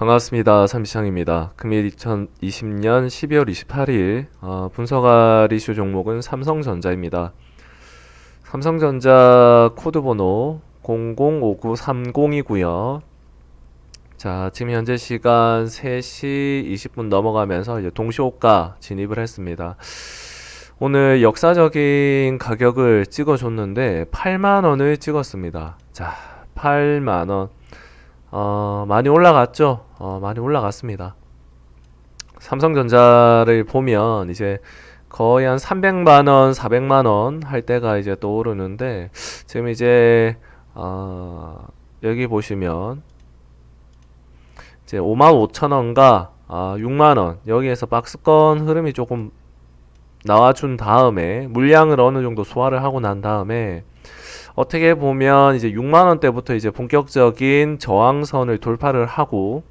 반갑습니다. 삼시장입니다. 금일 2020년 12월 28일 어, 분석할 이슈 종목은 삼성전자입니다. 삼성전자 코드 번호 005930이고요. 자, 지금 현재 시간 3시 20분 넘어가면서 이제 동시호가 진입을 했습니다. 오늘 역사적인 가격을 찍어줬는데 8만 원을 찍었습니다. 자, 8만 원. 어, 많이 올라갔죠. 어, 많이 올라갔습니다. 삼성전자를 보면 이제 거의 한 300만 원, 400만 원 할 때가 이제 떠오르는데 지금 이제 어, 여기 보시면 이제 5만 5천 원과 아, 6만 원 여기에서 박스권 흐름이 조금 나와준 다음에 물량을 어느 정도 소화를 하고 난 다음에 어떻게 보면 이제 6만 원대부터 이제 본격적인 저항선을 돌파를 하고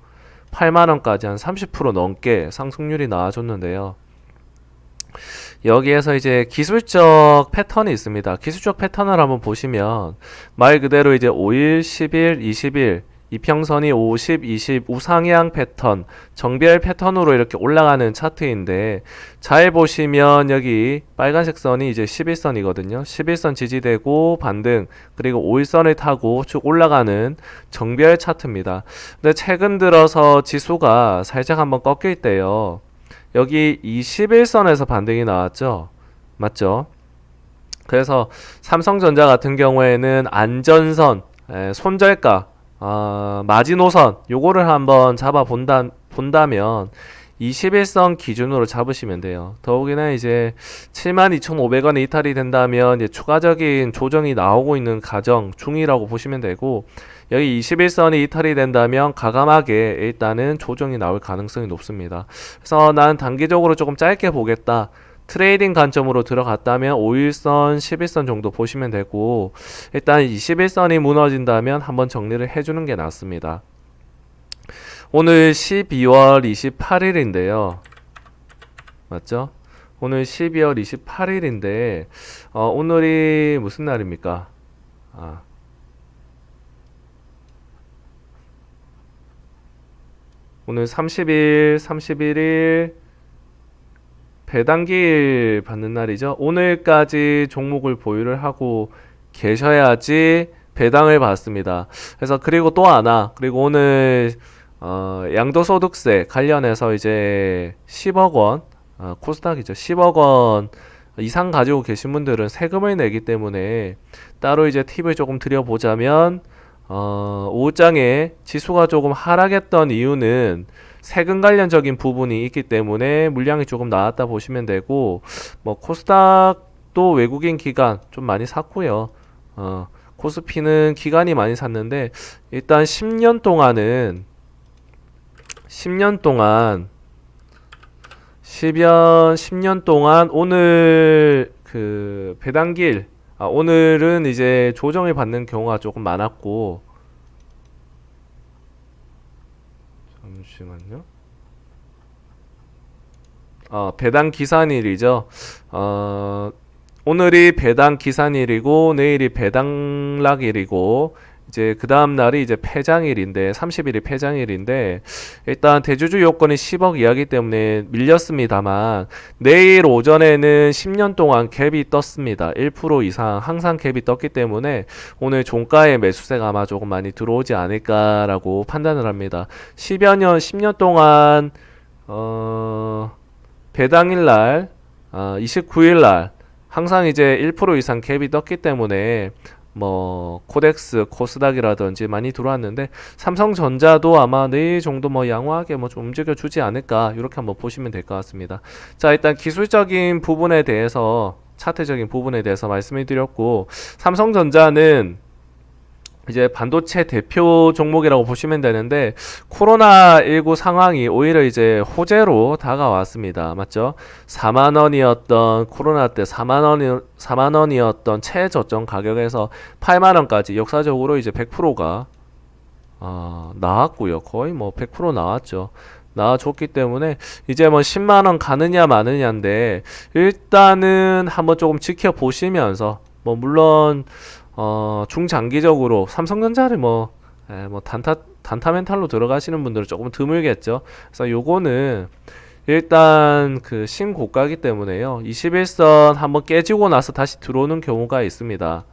8만 원까지 한 30% 넘게 상승률이 나와줬는데요. 여기에서 이제 기술적 패턴이 있습니다. 기술적 패턴을 한번 보시면 말 그대로 이제 5일, 10일, 20일 이평선이 50, 20 우상향 패턴, 정비할 패턴으로 이렇게 올라가는 차트인데 잘 보시면 여기 빨간색 선이 이제 11선이거든요. 11선 지지되고 반등 그리고 5일선을 타고 쭉 올라가는 정비할 차트입니다. 근데 최근 들어서 지수가 살짝 한번 꺾일 때요. 여기 21선에서 반등이 나왔죠. 맞죠? 그래서 삼성전자 같은 경우에는 안전선, 에, 손절가 아, 마지노선 요거를 한번 잡아 본다 본다면 21선 기준으로 잡으시면 돼요. 더욱이나 이제 72,500원에 이탈이 된다면 추가적인 조정이 나오고 있는 가정 중이라고 보시면 되고 여기 21선이 이탈이 된다면 가감하게 일단은 조정이 나올 가능성이 높습니다. 그래서 난 단기적으로 조금 짧게 보겠다. 트레이딩 관점으로 들어갔다면 5일선, 11선 정도 보시면 되고 일단 21선이 무너진다면 한번 정리를 해주는 게 낫습니다. 오늘 12월 28일인데요. 맞죠? 오늘 12월 28일인데 어, 오늘이 무슨 날입니까? 아. 오늘 30일, 31일 배당기일 받는 날이죠. 오늘까지 종목을 보유를 하고 계셔야지 배당을 받습니다. 그래서 그리고 또 하나 그리고 오늘 어, 양도소득세 관련해서 이제 10억 원 어, 코스닥이죠. 10억 원 이상 가지고 계신 분들은 세금을 내기 때문에 따로 이제 팁을 조금 드려보자면 어, 오후장에 지수가 조금 하락했던 이유는 세금 관련적인 부분이 있기 때문에 물량이 조금 나왔다 보시면 되고 뭐 코스닥도 외국인 기관 좀 많이 샀고요. 어, 코스피는 기관이 많이 샀는데 일단 10년 동안은 10년 동안 10년 10년 동안 오늘 그 배당길 아, 오늘은 이제 조정을 받는 경우가 조금 많았고 잠시만요. 어, 배당 기산일이죠. 어, 오늘이 배당 기산일이고 내일이 배당락일이고 이제 그 다음 날이 이제 폐장일인데 30일이 폐장일인데 일단 대주주 요건이 10억 이하기 때문에 밀렸습니다만 내일 오전에는 10년 동안 갭이 떴습니다. 1% 이상 항상 갭이 떴기 때문에 오늘 종가의 매수세가 아마 조금 많이 들어오지 않을까라고 판단을 합니다. 10여 년 10년 동안 어 배당일 날 어, 29일 날 항상 이제 1% 이상 갭이 떴기 때문에 뭐 코덱스, 코스닥이라든지 많이 들어왔는데 삼성전자도 아마 내일 정도 뭐 양호하게 뭐 좀 움직여 주지 않을까 이렇게 한번 보시면 될 것 같습니다. 자 일단 기술적인 부분에 대해서 차트적인 부분에 대해서 말씀을 드렸고 삼성전자는 이제 반도체 대표 종목이라고 보시면 되는데 코로나19 상황이 오히려 이제 호재로 다가왔습니다. 맞죠? 4만 원이었던 코로나 때 4만 원이 4만 원이었던 최저점 가격에서 8만 원까지 역사적으로 이제 100%가 어, 나왔고요. 거의 뭐 100% 나왔죠. 나와줬기 때문에 이제 뭐 10만 원 가느냐 마느냐인데 일단은 한번 조금 지켜보시면서 뭐 물론 어, 중장기적으로 삼성전자를 뭐, 에, 뭐 단타 단타 멘탈로 들어가시는 분들은 조금 드물겠죠. 그래서 요거는 일단 그 신고가기 때문에요. 21선 한번 깨지고 나서 다시 들어오는 경우가 있습니다.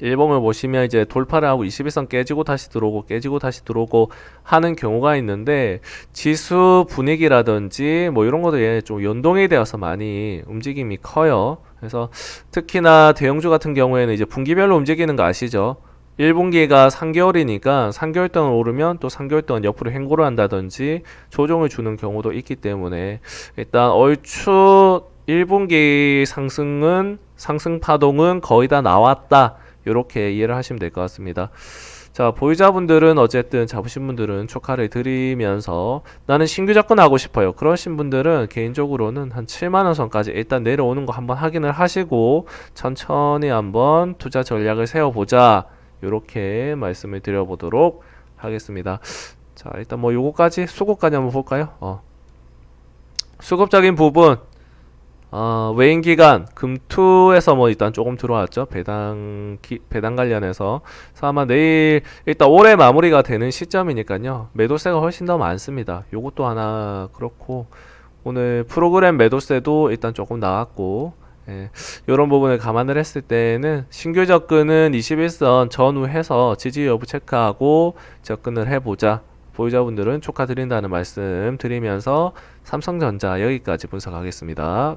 일봉을 보시면 이제 돌파를 하고 21선 깨지고 다시 들어오고 깨지고 다시 들어오고 하는 경우가 있는데 지수 분위기라든지 뭐 이런 것들이 좀 연동이 되어서 많이 움직임이 커요. 그래서 특히나 대형주 같은 경우에는 이제 분기별로 움직이는 거 아시죠? 1분기가 3개월이니까 3개월 동안 오르면 또 3개월 동안 옆으로 횡보를 한다든지 조정을 주는 경우도 있기 때문에 일단 얼추 1분기 상승은 상승 파동은 거의 다 나왔다. 이렇게 이해를 하시면 될 것 같습니다. 자, 보유자분들은 어쨌든 잡으신 분들은 축하를 드리면서 나는 신규 접근하고 싶어요. 그러신 분들은 개인적으로는 한 7만 원 선까지 일단 내려오는 거 한번 확인을 하시고 천천히 한번 투자 전략을 세워보자. 이렇게 말씀을 드려보도록 하겠습니다. 자, 일단 뭐 요거까지 수급까지 한번 볼까요? 어. 수급적인 부분 어, 외인 기간 금투에서 뭐 일단 조금 들어왔죠. 배당 기, 배당 관련해서. 그래서 아마 내일 일단 올해 마무리가 되는 시점이니까요. 매도세가 훨씬 더 많습니다. 요것도 하나 그렇고 오늘 프로그램 매도세도 일단 조금 나왔고 예, 이런 부분을 감안을 했을 때는 신규 접근은 21선 전후해서 지지 여부 체크하고 접근을 해보자. 보유자분들은 축하드린다는 말씀 드리면서 삼성전자 여기까지 분석하겠습니다.